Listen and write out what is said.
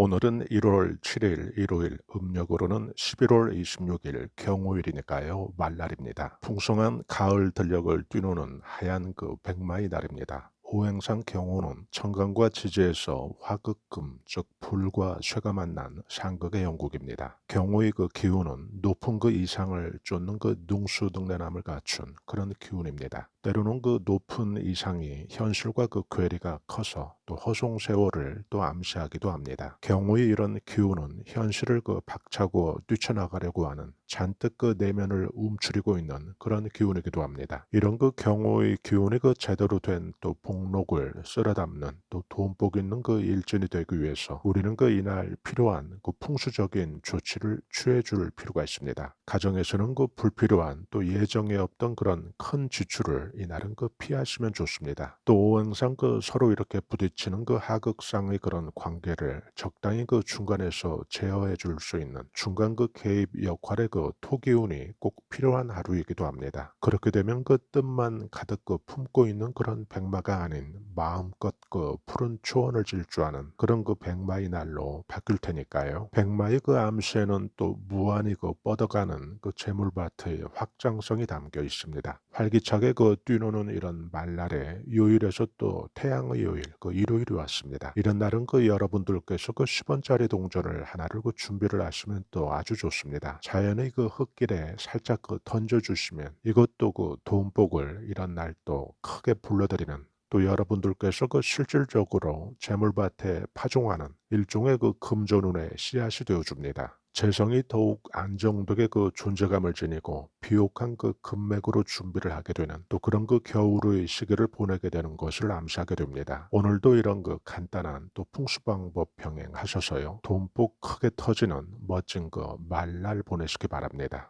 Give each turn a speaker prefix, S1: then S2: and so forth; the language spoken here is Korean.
S1: 오늘은 1월 7일 일요일 음력으로는 11월 26일 경호일이니까요 말날입니다. 풍성한 가을 들녘을 뛰노는 하얀 그 백마의 날입니다. 오행상 경호는 청강과 지지에서 화극금 즉 불과 쇠가 만난 상극의 영국입니다. 경호의 그 기운은 높은 그 이상을 쫓는 그 능수능란함을 갖춘 그런 기운입니다. 때로는 그 높은 이상이 현실과 그 괴리가 커서 또 허송 세월을 또 암시하기도 합니다. 경우의 이런 기운은 현실을 그 박차고 뛰쳐나가려고 하는 잔뜩 그 내면을 움츠리고 있는 그런 기운이기도 합니다. 이런 그 경우의 기운이 그 제대로 된또 복록을 쓸어 담는 또 돈복 있는 그 일진이 되기 위해서 우리는 그 이날 필요한 그 풍수적인 조치를 취해 줄 필요가 있습니다. 가정에서는 그 불필요한 또 예정에 없던 그런 큰 지출을 이날은 그 피하시면 좋습니다. 또 오행상 그 서로 이렇게 부딪히는 그 하극상의 그런 관계를 적당히 그 중간에서 제어해 줄 수 있는 중간 그 개입 역할의 그 토기운이 꼭 필요한 하루이기도 합니다. 그렇게 되면 그 뜻만 가득 그 품고 있는 그런 백마가 아닌 마음껏 그 푸른 초원을 질주하는 그런 그 백마의 날로 바뀔 테니까요. 백마의 그 암시에는 또 무한히 그 뻗어가는 그 재물밭의 확장성이 담겨 있습니다. 활기차게 그 뛰노는 이런 말날에 요일에서 또 태양의 요일 그 일요일이 왔습니다. 이런 날은 그 여러분들께서 그 10원짜리 동전을 하나를 그 준비를 하시면 또 아주 좋습니다. 자연의 그 흙길에 살짝 그 던져주시면 이것도 그 돈복을 이런 날 또 크게 불러들이는 또 여러분들께서 그 실질적으로 재물밭에 파종하는 일종의 그 금전운의 씨앗이 되어줍니다. 재성이 더욱 안정되게 그 존재감을 지니고 비옥한 그 금맥으로 준비를 하게 되는 또 그런 그 겨울의 시기를 보내게 되는 것을 암시하게 됩니다. 오늘도 이런 그 간단한 또 풍수 방법 병행하셔서요. 돈복 크게 터지는 멋진 그 말날 보내시기 바랍니다.